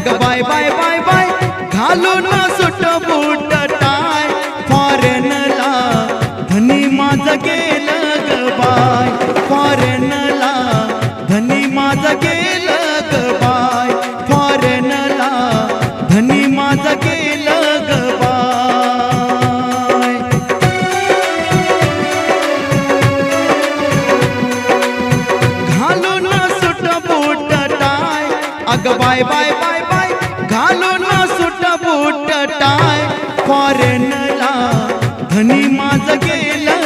मग बाय बाय बाय बाय. घालून सुट बूट टाय. फॉरेनला धनी माझं गेलं ग बाय. फॉरेनला धनी माझं गेलं ग बाय. फॉरेनला धनी माझं गेलं ग बाय. घालून सुट बूट टाय. अग बाय बाय बाय. घालून सुट बूट टाय. फॉरेनला धनी माझ गेला.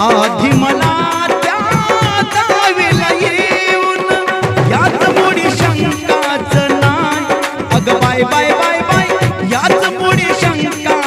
आधी मला त्या दावीला येऊन याच मुडी शंकाच नाय. अग बाय बाय बाय बाय. याच मुडी शंकाच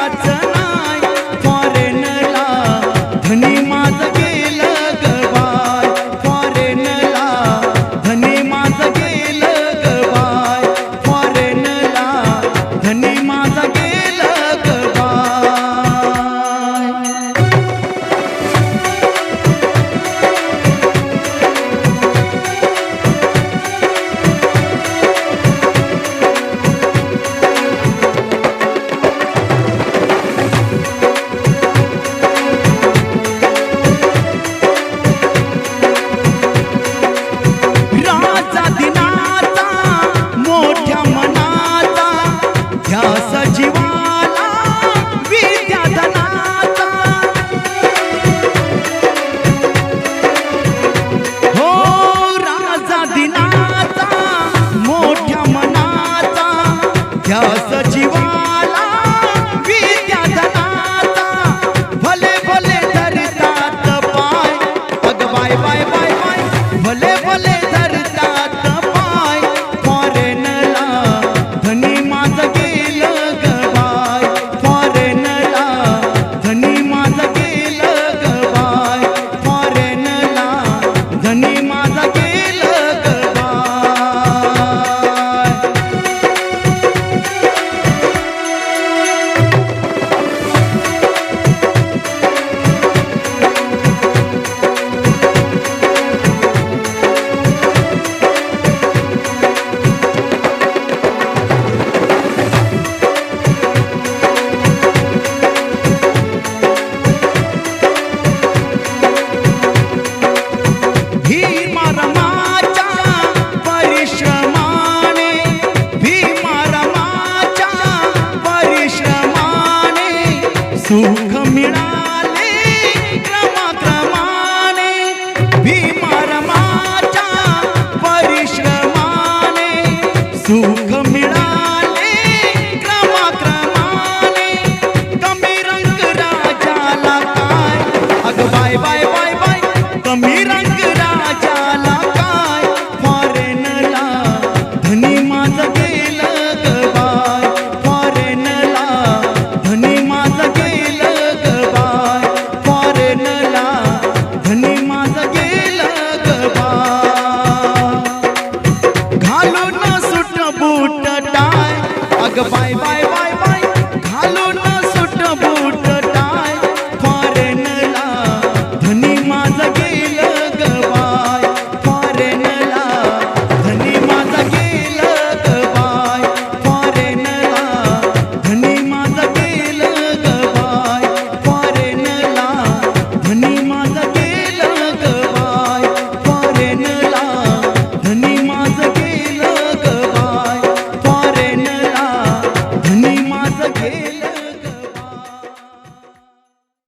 你。Bye-bye.